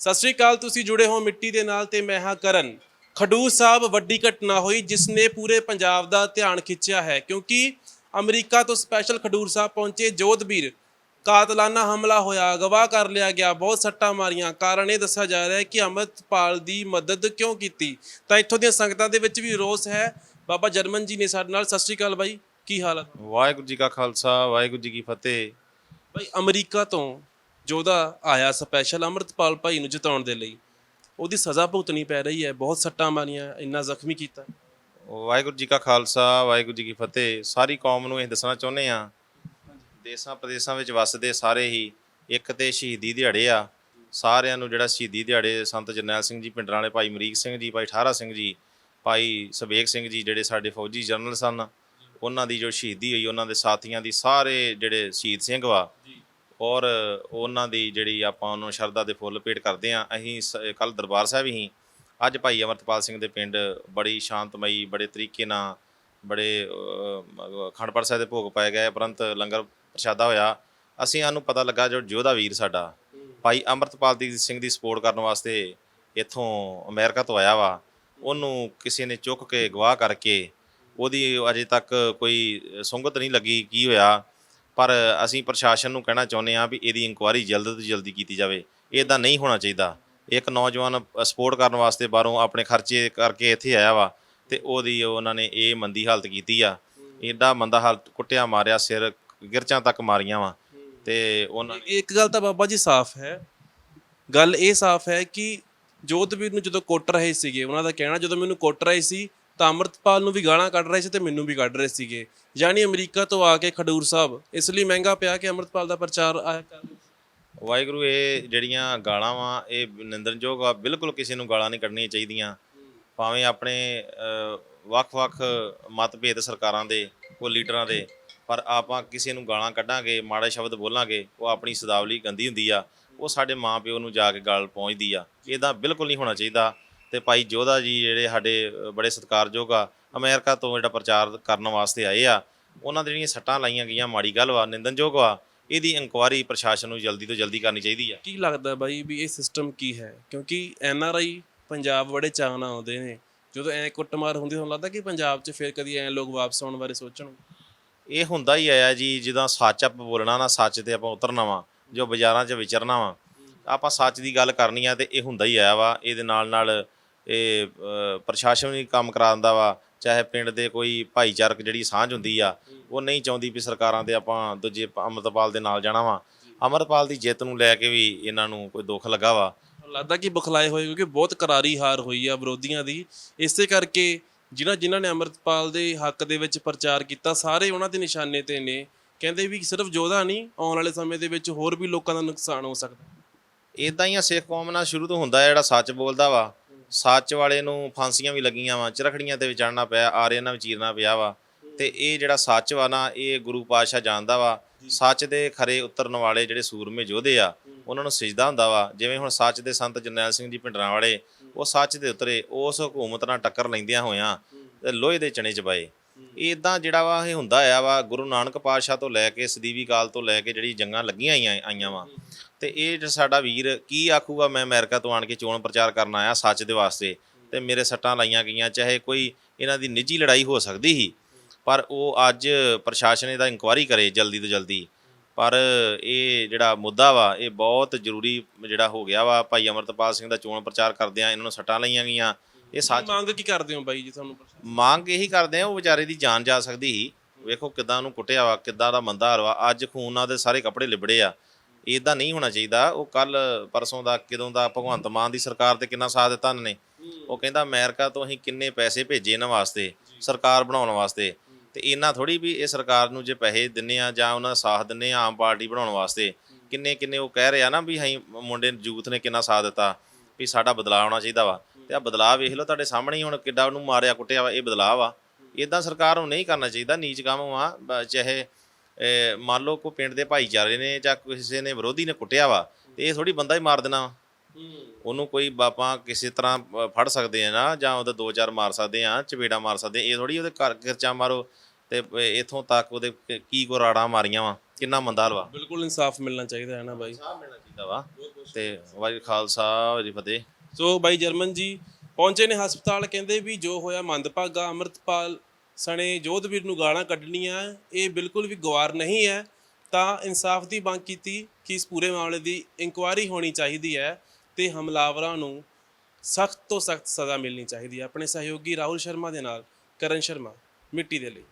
ਸਤਿ ਸ਼੍ਰੀ ਅਕਾਲ ਤੁਸੀਂ ਜੁੜੇ ਹੋ ਮਿੱਟੀ ਦੇ ਨਾਲ ਤੇ ਮੈਂ ਹਾਂ ਕਰਨ। ਖਡੂਰ ਸਾਹਿਬ ਵੱਡੀ ਘਟਨਾ ਹੋਈ ਜਿਸ ਨੇ ਪੂਰੇ ਪੰਜਾਬ ਦਾ ਧਿਆਨ ਖਿੱਚਿਆ ਹੈ ਕਿਉਂਕਿ ਅਮਰੀਕਾ ਤੋਂ ਸਪੈਸ਼ਲ ਖਡੂਰ ਸਾਹਿਬ ਪਹੁੰਚੇ ਜੋਧਬੀਰ। ਕਾਤਲਾਨਾ ਹਮਲਾ ਹੋਇਆ ਅਗਵਾ ਕਰ ਲਿਆ ਗਿਆ ਬਹੁਤ ਸੱਟਾਂ ਮਾਰੀਆਂ। ਕਾਰਨ ਇਹ ਦੱਸਿਆ ਜਾ ਰਿਹਾ ਹੈ ਕਿ ਅੰਮ੍ਰਿਤਪਾਲ ਦੀ ਮਦਦ ਕਿਉਂ ਕੀਤੀ? ਤਾਂ ਇੱਥੋਂ ਦੀਆਂ ਸੰਗਤਾਂ ਦੇ ਵਿੱਚ ਵੀ ਰੋਸ ਹੈ। ਬਾਬਾ ਜਰਮਨ ਜੀ ਨੇ ਸਾਡੇ ਨਾਲ। ਸਤਿ ਸ਼੍ਰੀ ਅਕਾਲ ਬਾਈ ਕੀ ਹਾਲ ਹੈ ਵਾਹਿਗੁਰੂ ਜੀ ਕਾ ਖਾਲਸਾ ਵਾਹਿਗੁਰੂ ਜੀ ਕੀ ਫਤਿਹ। ਬਾਈ ਅਮਰੀਕਾ ਤੋਂ ਜੋਧਾ ਆਇਆ ਸਪੈਸ਼ਲ ਅੰਮ੍ਰਿਤਪਾਲ ਭਾਈ ਨੂੰ ਜਿਤਾਉਣ ਦੇ ਲਈ, ਉਹਦੀ ਸਜ਼ਾ ਭੁਗਤਣੀ ਪੈ ਰਹੀ ਹੈ, ਬਹੁਤ ਸੱਟਾਂ ਮਾਰੀਆਂ, ਇੰਨਾ ਜ਼ਖਮੀ ਕੀਤਾ। ਵਾਹਿਗੁਰੂ ਜੀ ਕਾ ਖਾਲਸਾ, ਵਾਹਿਗੁਰੂ ਜੀ ਕੀ ਫਤਿਹ। ਸਾਰੀ ਕੌਮ ਨੂੰ ਇਹ ਦੱਸਣਾ ਚਾਹੁੰਦੇ ਆ ਦੇਸਾਂ ਪ੍ਰਦੇਸਾਂ ਵਿੱਚ ਵੱਸਦੇ ਸਾਰੇ ਹੀ ਇੱਕ ਤੇ ਸ਼ਹੀਦੀ ਦਿਹਾੜੇ ਆ। ਸਾਰਿਆਂ ਨੂੰ ਜਿਹੜਾ ਸ਼ਹੀਦੀ ਦਿਹਾੜੇ ਸੰਤ ਜਰਨੈਲ ਸਿੰਘ ਜੀ ਪਿੰਡਰਾਂ ਵਾਲੇ ਭਾਈ ਮਰੀਕ ਸਿੰਘ ਜੀ, ਭਾਈ ਠਾਰਾ ਸਿੰਘ ਜੀ, ਭਾਈ ਸਵੇਗ ਸਿੰਘ ਜੀ ਜਿਹੜੇ ਸਾਡੇ ਫੌਜੀ ਜਨਰਲ ਸਨ, ਉਹਨਾਂ ਦੀ ਜੋ ਸ਼ਹੀਦੀ ਹੋਈ, ਉਹਨਾਂ ਦੇ ਸਾਥੀਆਂ ਦੀ ਸਾਰੇ ਜਿਹੜੇ ਸ਼ਹੀਦ ਸਿੰਘ ਵਾ ਔਰ ਉਹਨਾਂ ਦੀ ਜਿਹੜੀ ਆਪਾਂ ਉਹਨੂੰ ਸ਼ਰਧਾ ਦੇ ਫੁੱਲ ਭੇਟ ਕਰਦੇ ਹਾਂ। ਅਸੀਂ ਕੱਲ ਦਰਬਾਰ ਸਾਹਿਬ ਹੀ ਅੱਜ ਭਾਈ ਅਮਰਤਪਾਲ ਸਿੰਘ ਦੇ ਪਿੰਡ ਬੜੀ ਸ਼ਾਂਤਮਈ ਬੜੇ ਤਰੀਕੇ ਨਾਲ ਬੜੇ ਅਹ, ਪਾਠ ਸਾਹਿਬ ਦੇ ਭੋਗ ਪਾਏ ਗਏ। ਉਪਰੰਤ ਲੰਗਰ ਪ੍ਰਸ਼ਾਦਾ ਹੋਇਆ। ਅਸੀਂ ਸਾਨੂੰ ਪਤਾ ਲੱਗਾ ਜੋ ਯੋਧਾ ਵੀਰ ਸਾਡਾ ਭਾਈ ਅਮਰਤਪਾਲ ਦੀ ਸਿੰਘ ਦੀ ਸਪੋਰਟ ਕਰਨ ਵਾਸਤੇ ਇੱਥੋਂ ਅਮਰੀਕਾ ਤੋਂ ਆਇਆ ਵਾ। ਉਹਨੂੰ ਕਿਸੇ ਨੇ ਚੁੱਕ ਕੇ ਗਵਾਹ ਕਰਕੇ ਉਹਦੀ ਅਜੇ ਤੱਕ ਕੋਈ ਸੁੰਗਤ ਨਹੀਂ ਲੱਗੀ ਕੀ ਹੋਇਆ? ਪਰ ਅਸੀਂ ਪ੍ਰਸ਼ਾਸਨ ਨੂੰ ਕਹਿਣਾ ਚਾਹੁੰਦੇ ਹਾਂ ਵੀ ਇਹਦੀ ਇਨਕੁਆਇਰੀ ਜਲਦ ਤੋਂ ਜਲਦੀ ਕੀਤੀ ਜਾਵੇ। ਇਹਦਾ ਨਹੀਂ ਹੋਣਾ ਚਾਹੀਦਾ। ਇੱਕ ਨੌਜਵਾਨ ਸਪੋਰਟ ਕਰਨ ਵਾਸਤੇ ਬਾਹਰੋਂ ਆਪਣੇ ਖਰਚੇ ਕਰਕੇ ਇੱਥੇ ਆਇਆ ਵਾ ਤੇ ਉਹਦੀ ਉਹਨਾਂ ਨੇ ਇਹ ਮੰਦੀ ਹਾਲਤ ਕੀਤੀ ਆ। ਐਡਾ ਮੰਦਾ ਹਾਲਤ ਕੁੱਟਿਆ ਮਾਰਿਆ, ਸਿਰ ਗਿਰਚਾਂ ਤੱਕ ਮਾਰੀਆਂ ਵਾ ਤੇ ਉਹਨਾਂ ਇੱਕ ਗੱਲ ਤਾਂ ਬਾਬਾ ਜੀ ਸਾਫ਼ ਹੈ। ਗੱਲ ਇਹ ਸਾਫ਼ ਹੈ ਕਿ ਜੋਧਬੀਰ ਨੂੰ ਜਦੋਂ ਕੁੱਟ ਰਹੇ ਸੀਗੇ, ਉਹਨਾਂ ਦਾ ਕਹਿਣਾ ਜਦੋਂ ਮੈਨੂੰ ਕੁੱਟ ਰਹੇ ਸੀ ਤਾਂ ਅੰਮ੍ਰਿਤਪਾਲ ਨੂੰ ਵੀ ਗਾਲਾਂ ਕੱਢ ਰਹੇ ਸੀ ਤੇ ਮੈਨੂੰ ਵੀ ਕੱਢ ਰਹੇ ਸੀਗੇ। ਯਾਨੀ ਅਮਰੀਕਾ ਤੋਂ ਆ ਕੇ ਖਡੂਰ ਸਾਹਿਬ, ਇਸ ਲਈ ਮਹਿੰਗਾ ਪਿਆ ਕਿ ਅੰਮ੍ਰਿਤਪਾਲ ਦਾ ਪ੍ਰਚਾਰ ਆਇਆ ਕਰ ਵਾਹਿਗੁਰੂ, ਇਹ ਜਿਹੜੀਆਂ ਗਾਲਾਂ ਵਾ, ਇਹ ਨਿੰਦਨਯੋਗ ਆ, ਬਿਲਕੁਲ ਕਿਸੇ ਨੂੰ ਗਾਲਾਂ ਨਹੀਂ ਕੱਢਣੀਆਂ ਚਾਹੀਦੀਆਂ। ਭਾਵੇਂ ਆਪਣੇ ਵੱਖ-ਵੱਖ ਮਤਭੇਦ ਸਰਕਾਰਾਂ ਦੇ, ਕੋਈ ਲੀਡਰਾਂ ਦੇ, ਪਰ ਆਪਾਂ ਕਿਸੇ ਨੂੰ ਗਾਲਾਂ ਕੱਢਾਂਗੇ, ਮਾੜੇ ਸ਼ਬਦ ਬੋਲਾਂਗੇ, ਉਹ ਆਪਣੀ ਸਦਾਵਲੀ ਗੰਦੀ ਹੁੰਦੀ ਆ, ਉਹ ਸਾਡੇ ਮਾਪਿਓ ਨੂੰ ਜਾ ਕੇ ਗਾਲ ਪਹੁੰਚਦੀ ਆ। ਇਹਦਾ ਬਿਲਕੁਲ ਨਹੀਂ ਹੋਣਾ ਚਾਹੀਦਾ। ਤੇ ਭਾਈ ਜੋਧਾ ਜੀ ਜਿਹੜੇ ਸਾਡੇ ਬੜੇ ਸਤਿਕਾਰਯੋਗ ਆ। ਅਮਰੀਕਾ ਤੋਂ ਜਿਹੜਾ ਪ੍ਰਚਾਰ ਕਰਨ ਵਾਸਤੇ ਆਏ ਆ ਉਹਨਾਂ ਦੇ ਜਿਹੜੀਆਂ ਸੱਟਾਂ ਲਾਈਆਂ ਗਈਆਂ ਮਾੜੀ ਗੱਲ ਵਾ ਨਿੰਦਣਯੋਗ ਵਾ ਇਹਦੀ ਇਨਕੁਆਇਰੀ ਪ੍ਰਸ਼ਾਸਨ ਨੂੰ ਜਲਦੀ ਤੋਂ ਜਲਦੀ ਕਰਨੀ ਚਾਹੀਦੀ ਆ। ਕੀ ਲੱਗਦਾ ਬਾਈ ਵੀ ਇਹ ਸਿਸਟਮ ਕੀ ਹੈ? ਕਿਉਂਕਿ ਐਨ ਆਰ ਆਈ ਪੰਜਾਬ ਬੜੇ ਚਾਅ ਨਾਲ ਆਉਂਦੇ ਨੇ। ਜਦੋਂ ਐ ਕੁੱਟਮਾਰ ਹੁੰਦੀ ਤੁਹਾਨੂੰ ਲੱਗਦਾ ਕਿ ਪੰਜਾਬ 'ਚ ਫਿਰ ਕਦੀ ਐ ਲੋਕ ਵਾਪਸ ਆਉਣ ਬਾਰੇ ਸੋਚਣ? ਇਹ ਹੁੰਦਾ ਹੀ ਆਇਆ ਜੀ ਜਦੋਂ ਸੱਚ ਆਪਾਂ ਬੋਲਣਾ ਨਾ ਸੱਚ ਤੇ ਆਪਾਂ ਉਤਰਨਾ ਵਾ ਜੋ ਬਾਜ਼ਾਰਾਂ 'ਚ ਵਿਚਰਨਾ ਵਾ। ਆਪਾਂ ਸੱਚ ਦੀ ਗੱਲ ਕਰਨੀ ਆ ਤੇ ਇਹ ਹੁੰਦਾ ਹੀ ਆਇਆ ਵਾ ਇਹਦੇ ਨਾਲ ਨਾਲ ਇਹ ਅਹ, ਪ੍ਰਸ਼ਾਸਨ ਵੀ ਕੰਮ ਕਰਾਉਂਦਾ ਵਾ ਚਾਹੇ ਪਿੰਡ ਦੇ ਕੋਈ ਭਾਈਚਾਰਕ ਜਿਹੜੀ ਸਾਂਝ ਹੁੰਦੀ ਆ ਉਹ ਨਹੀਂ ਚਾਹੁੰਦੀ ਵੀ ਸਰਕਾਰਾਂ ਦੇ ਆਪਾਂ ਦੂਜੇ ਅੰਮ੍ਰਿਤਪਾਲ ਦੇ ਨਾਲ ਜਾਣਾ ਵਾ। ਅੰਮ੍ਰਿਤਪਾਲ ਦੀ ਜਿੱਤ ਨੂੰ ਲੈ ਕੇ ਵੀ ਇਹਨਾਂ ਨੂੰ ਕੋਈ ਦੁੱਖ ਲੱਗਾ ਵਾ। ਲੱਗਦਾ ਕਿ ਬੁਖਲਾਏ ਹੋਏ ਕਿਉਂਕਿ ਬਹੁਤ ਕਰਾਰੀ ਹਾਰ ਹੋਈ ਆ ਵਿਰੋਧੀਆਂ ਦੀ। ਇਸੇ ਕਰਕੇ ਜਿਨ੍ਹਾਂ ਜਿਨ੍ਹਾਂ ਨੇ ਅੰਮ੍ਰਿਤਪਾਲ ਦੇ ਹੱਕ ਦੇ ਵਿੱਚ ਪ੍ਰਚਾਰ ਕੀਤਾ ਸਾਰੇ ਉਹਨਾਂ ਦੇ ਨਿਸ਼ਾਨੇ ਤੇ ਨੇ। ਕਹਿੰਦੇ ਵੀ ਸਿਰਫ ਜੋਧਾ ਨਹੀਂ ਆਉਣ ਵਾਲੇ ਸਮੇਂ ਦੇ ਵਿੱਚ ਹੋਰ ਵੀ ਲੋਕਾਂ ਦਾ ਨੁਕਸਾਨ ਹੋ ਸਕਦਾ। ਇਦਾਂ ਹੀ ਆ ਸਿੱਖ ਕੌਮ ਨਾਲ ਸ਼ੁਰੂ ਤੋਂ ਹੁੰਦਾ ਜਿਹੜਾ ਸੱਚ ਬੋਲਦਾ ਵਾ। ਸੱਚ ਵਾਲੇ ਨੂੰ ਫਾਂਸੀਆਂ ਵੀ ਲੱਗੀਆਂ ਵਾ ਚਰਖੜੀਆਂ ਤੇ ਵੀ ਚੜਨਾ ਪਿਆ ਆਰਿਆਂ ਨਾਲ ਵੀ ਚੀਰਨਾ ਪਿਆ ਵਾ। ਤੇ ਇਹ ਜਿਹੜਾ ਸੱਚ ਵਾ ਨਾ ਇਹ ਗੁਰੂ ਪਾਤਸ਼ਾਹ ਜਾਣਦਾ ਵਾ। ਸੱਚ ਦੇ ਖਰੇ ਉਤਰਨ ਵਾਲੇ ਜਿਹੜੇ ਸੂਰਮੇ ਯੋਧੇ ਆ ਉਹਨਾਂ ਨੂੰ ਸਜਦਾ ਹੁੰਦਾ ਵਾ। ਜਿਵੇਂ ਹੁਣ ਸੱਚ ਦੇ ਸੰਤ ਜਰਨੈਲ ਸਿੰਘ ਜੀ ਪਿੰਡਰਾਂ ਵਾਲੇ ਉਹ ਸੱਚ ਦੇ ਉਤਰੇ ਉਸ ਹਕੂਮਤ ਨਾਲ ਟੱਕਰ ਲੈਂਦਿਆਂ ਹੋਇਆਂ ਤੇ ਲੋਹੇ ਦੇ ਚਣੇ ਚ ਪਏ ਇਦਾਂ ਜਿਹੜਾ ਵਾ ਇਹ ਹੁੰਦਾ ਆ ਵਾ, ਗੁਰੂ ਨਾਨਕ ਪਾਤਸ਼ਾਹ ਤੋਂ ਲੈ ਕੇ ਸਦੀਵੀ ਕਾਲ ਤੋਂ ਲੈ ਕੇ ਜਿਹੜੀ ਜੰਗਾਂ ਲੱਗੀਆਂ ਆਈਆਂ ਆਈਆਂ ਵਾ। ਤੇ ਇਹ ਜਿਹੜਾ ਸਾਡਾ ਵੀਰ ਕੀ ਆਖੂਗਾ, ਮੈਂ ਅਮਰੀਕਾ ਤੋਂ ਆਣ ਕੇ ਚੋਣ ਪ੍ਰਚਾਰ ਕਰਨ ਆਇਆ ਸੱਚ ਦੇ ਵਾਸਤੇ ਤੇ ਮੇਰੇ ਸੱਟਾਂ ਲਾਈਆਂ ਗਈਆਂ, ਚਾਹੇ ਕੋਈ ਇਹਨਾਂ ਦੀ ਨਿੱਜੀ ਲੜਾਈ ਹੋ ਸਕਦੀ ਸੀ, ਪਰ ਉਹ ਅੱਜ ਪ੍ਰਸ਼ਾਸਨ ਇਹਦਾ ਇਨਕੁਆਇਰੀ ਕਰੇ ਜਲਦੀ ਤੋਂ ਜਲਦੀ। ਪਰ ਇਹ ਜਿਹੜਾ ਮੁੱਦਾ ਵਾ, ਇਹ ਬਹੁਤ ਜ਼ਰੂਰੀ ਜਿਹੜਾ ਹੋ ਗਿਆ ਵਾ। ਭਾਈ ਅਮਰਤਪਾਲ ਸਿੰਘ ਦਾ ਚੋਣ ਪ੍ਰਚਾਰ ਕਰਦਿਆਂ ਇਹਨਾਂ ਨੂੰ ਸੱਟਾਂ ਲਈਆਂ ਗਈਆਂ। ਇਹ ਸੱਚ ਮੰਗ ਕੀ ਕਰਦੇ ਹੋ ਬਾਈ ਜੀ ਤੁਹਾਨੂੰ? ਮੰਗ ਇਹੀ ਕਰਦੇ ਆ ਉਹ ਵਿਚਾਰੇ ਦੀ ਜਾਨ ਜਾ ਸਕਦੀ ਸੀ। ਵੇਖੋ ਕਿਦਾਂ ਉਹਨੂੰ ਕੁੱਟਿਆ ਵਾ ਕਿਦਾਂ ਦਾ ਮੰਦਾ ਹਾਲ ਵਾ ਅੱਜ ਖੂਨ ਨਾਲ ਦੇ ਸਾਰੇ ਕੱਪੜੇ ਲਿਬੜੇ ਆ। ਇਦਾਂ ਨਹੀਂ ਹੋਣਾ ਚਾਹੀਦਾ। ਉਹ ਕੱਲ ਪਰਸੋਂ ਦਾ ਕਦੋਂ ਦਾ ਭਗਵੰਤ ਮਾਨ ਦੀ ਸਰਕਾਰ ਤੇ ਕਿੰਨਾ ਸਾਥ ਦਿੱਤਾ ਉਹਨਾਂ ਨੇ। ਉਹ ਕਹਿੰਦਾ ਅਮਰੀਕਾ ਤੋਂ ਅਸੀਂ ਕਿੰਨੇ ਪੈਸੇ ਭੇਜੇ ਇਹਨਾਂ ਵਾਸਤੇ ਸਰਕਾਰ ਬਣਾਉਣ ਵਾਸਤੇ। ਤੇ ਇਹਨਾਂ ਥੋੜੀ ਵੀ ਇਹ ਸਰਕਾਰ ਨੂੰ ਜੇ ਪੈਸੇ ਦਿੰਨੇ ਆ ਜਾਂ ਉਹਨਾਂ ਦਾ ਸਾਥ ਦਿੰਨੇ ਆ ਆਮ ਪਾਰਟੀ ਬਣਾਉਣ ਵਾਸਤੇ ਕਿੰਨੇ ਕਿੰਨੇ ਉਹ ਕਹਿ ਰਿਹਾ ਨਾ ਵੀ ਅਸੀਂ ਮੁੰਡੇ ਯੂਥ ਨੇ ਕਿੰਨਾ ਸਾਥ ਦਿੱਤਾ ਵੀ ਸਾਡਾ ਬਦਲਾਅ ਆਉਣਾ ਚਾਹੀਦਾ ਵਾ। ਤੇ ਆ ਬਦਲਾਅ ਵੇਖ ਲਓ ਤੁਹਾਡੇ ਸਾਹਮਣੇ ਹੀ ਹੁਣ ਕਿੱਡਾ ਉਹਨੂੰ ਮਾਰਿਆ ਕੁੱਟਿਆ ਵਾ ਇਹ ਬਦਲਾਅ ਵਾ। ਇਦਾਂ ਸਰਕਾਰ ਨੂੰ ਨਹੀਂ ਕਰਨਾ ਚਾਹੀਦਾ ਨੀਚ ਕੰਮ ਵਾ ਚਾਹੇ ਮੰਨ ਲਓ ਕੋਈ ਪਿੰਡ ਦੇ ਭਾਈਚਾਰੇ ਨੇ ਜਾਂ ਕਿਸੇ ਨੇ ਵਿਰੋਧੀ ਨੇ ਕੁੱਟਿਆ ਵਾ ਤੇ ਇਹ ਥੋੜੀ ਬੰਦਾ ਹੀ ਮਾਰ ਦੇਣਾ ਉਹਨੂੰ ਕੋਈ ਬਾਪਾਂ ਕਿਸੇ ਤਰ੍ਹਾਂ ਫੜ ਸਕਦੇ ਆ ਨਾ ਜਾਂ ਉਹਦੇ ਦੋ ਚਾਰ ਮਾਰ ਸਕਦੇ ਆ ਚਪੇੜਾ ਮਾਰ ਸਕਦੇ। ਇਹ ਥੋੜੀ ਉਹਦੇ ਘਰ ਕਿਰਚਾ ਮਾਰੋ ਤੇ ਇਥੋਂ ਤੱਕ ਉਹਦੇ ਕ- ਕੀ ਕੋ ਰਾੜਾਂ ਮਾਰੀਆਂ ਵਾ ਕਿੰਨਾ ਮੰਦਾ ਹਲਵਾ। ਬਿਲਕੁਲ ਇਨਸਾਫ ਮਿਲਣਾ ਚਾਹੀਦਾ ਹੈ ਨਾ ਬਾਈ। ਸਾਹ ਮਿਲਣਾ ਚਾਹੀਦਾ ਵਾ ਤੇ ਵਾਹਿਗੁਰੂ ਖਾਲਸਾ ਵਾਹਿਗੁਰੂ ਜੀ ਫਤਿਹ। ਸੋ ਬਾਈ ਜਰਮਨ ਜੀ, ਪਹੁੰਚੇ ਨੇ ਹਸਪਤਾਲ, ਕਹਿੰਦੇ ਵੀ ਜੋ ਹੋਇਆ ਮੰਦਭਾਗਾ, ਅੰਮ੍ਰਿਤਪਾਲ ਸਣੇ ਜੋਧਵੀਰ ਨੂੰ ਗਾਲਾਂ ਕੱਢਣੀਆਂ, ਇਹ ਬਿਲਕੁਲ ਵੀ ਗਵਾਰ ਨਹੀਂ ਹੈ। ਤਾਂ ਇਨਸਾਫ ਦੀ ਮੰਗ ਕੀਤੀ ਕਿ ਇਸ ਪੂਰੇ ਮਾਮਲੇ ਦੀ ਇਨਕੁਆਇਰੀ ਹੋਣੀ ਚਾਹੀਦੀ ਹੈ ਤੇ ਹਮਲਾਵਰਾਂ ਨੂੰ ਸਖਤ ਤੋਂ ਸਖਤ ਸਜ਼ਾ ਮਿਲਣੀ ਚਾਹੀਦੀ ਹੈ। ਆਪਣੇ ਸਹਿਯੋਗੀ ਰਾਹੁਲ ਸ਼ਰਮਾ ਦੇ ਨਾਲ, ਕਰਨ ਸ਼ਰਮਾ, ਮਿੱਟੀ ਦੇ ਲਈ।